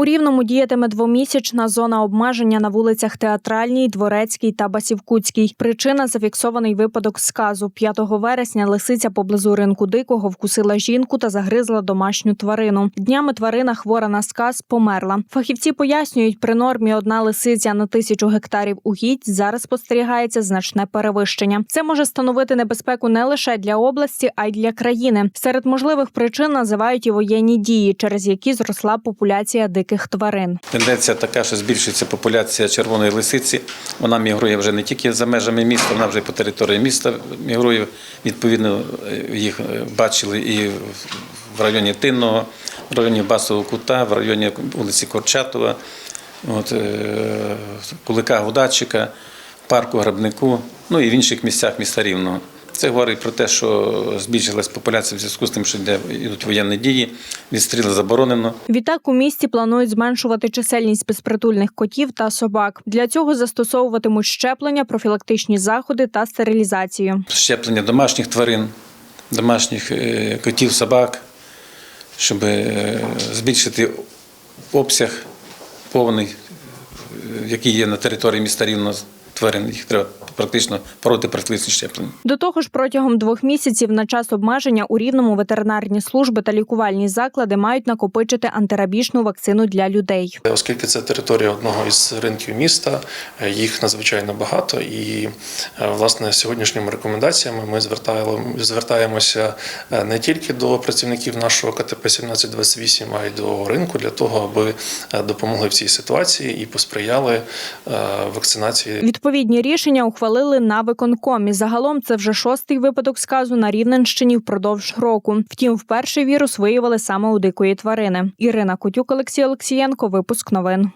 У рівному діятиме двомісячна зона обмеження на вулицях Театральній, Дворецькій та Басівкутській. Причина зафіксований випадок сказу. 5 вересня лисиця поблизу ринку дикого вкусила жінку та загризла домашню тварину. Днями тварина хвора на сказ померла. Фахівці пояснюють, при нормі одна лисиця на тисячу гектарів угідь зараз спостерігається значне перевищення. Це може становити небезпеку не лише для області, а й для країни. Серед можливих причин називають і воєнні дії, через які зросла популяція диких тварин. Тенденція така, що збільшується популяція червоної лисиці. Вона мігрує вже не тільки за межами міста, вона вже по території міста мігрує. Відповідно, е, їх е, бачили і в районі Тинного, в районі Басового кута, в районі вулиці Корчатова, от, е, Кулика Гудачика, парку Грабнику, ну і в інших місцях міста Рівного. Це говорить про те, що збільшилась популяція в зв'язку з тим, що йде йдуть воєнні дії, відстріли заборонено. Відтак у місті планують зменшувати чисельність безпритульних котів та собак. Для цього застосовуватимуть щеплення, профілактичні заходи та стерилізацію. щеплення домашніх тварин, домашніх е, котів, собак, щоб е, збільшити обсяг повний, е, який є на території міста Рівно тварин. Їх треба практично проти профілактичні щеплення. До того ж, протягом двох місяців на час обмеження у рівному ветеринарні служби та лікувальні заклади мають накопичити антирабічну вакцину для людей. Оскільки це територія одного із ринків міста, е, їх надзвичайно багато, і е, власне сьогоднішніми рекомендаціями ми звертаємо, звертаємося е, не тільки до працівників нашого КТП 1728, а й до ринку для того, аби допомогли в цій ситуації і посприяли вакцинації Відповідні рішення ухвалили на виконкомі. Загалом це вже шостий випадок сказу на Рівненщині впродовж року. Втім, вперше вірус виявили саме у дикої тварини. Ірина Котюк, Олексій Олексієнко. Випуск новин.